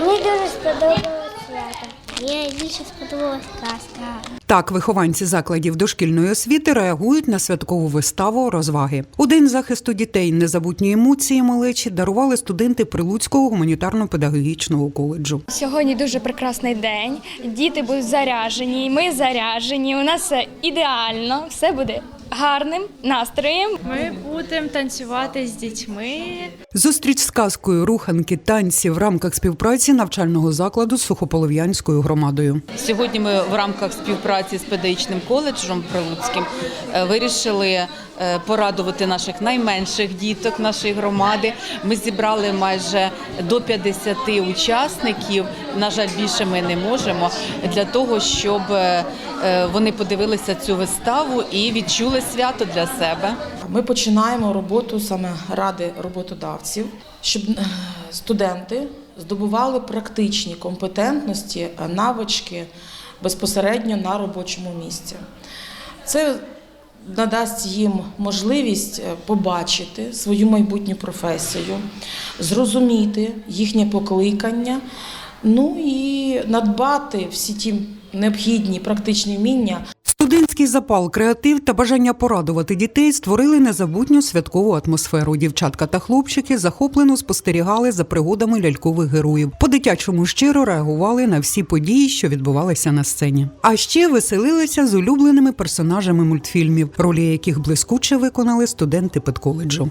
Мені дуже сподобалось свято. Мені більше сподобалась казка. Так, вихованці закладів дошкільної освіти реагують на святкову виставу розваги. У день захисту дітей незабутні емоції малечі дарували студенти Прилуцького гуманітарно-педагогічного коледжу. Сьогодні дуже прекрасний день. Діти будуть заряжені, ми заряжені. У нас все ідеально, все буде гарним настроєм. Ми будемо танцювати з дітьми. Зустріч з казкою, руханки, танці в рамках співпраці навчального закладу з Сухополов'янською громадою. Сьогодні ми в рамках співпраці з педагогічним коледжем Прилуцьким е, вирішили порадувати наших найменших діток нашої громади. Ми зібрали майже до 50 учасників. На жаль, більше ми не можемо для того, щоб е, е, вони подивилися цю виставу і відчули свято для себе. Ми починаємо роботу саме ради роботодавців, щоб е, студенти здобували практичні компетентності, е, навички безпосередньо на робочому місці. Це надасть їм можливість е, побачити свою майбутню професію, зрозуміти їхнє покликання, ну і надбати всі ті необхідні практичні вміння, Студентський запал, креатив та бажання порадувати дітей створили незабутню святкову атмосферу. Дівчатка та хлопчики захоплено спостерігали за пригодами лялькових героїв. По-дитячому щиро реагували на всі події, що відбувалися на сцені. А ще веселилися з улюбленими персонажами мультфільмів, ролі яких блискуче виконали студенти педколеджу.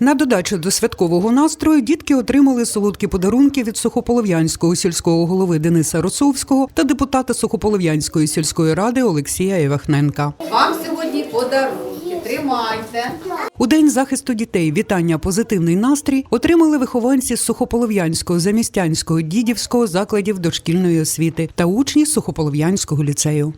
На додачу до святкового настрою дітки отримали солодкі подарунки від сухополов'янського сільського голови Дениса Росовського та депутата Сухополов'янської сільської ради Олексія Євахненка. Вам сьогодні подарунки. Тримайте. У день захисту дітей вітання позитивний настрій отримали вихованці з Сухополов'янського, Замістянського, Дідівського закладів дошкільної освіти та учні Сухополов'янського ліцею.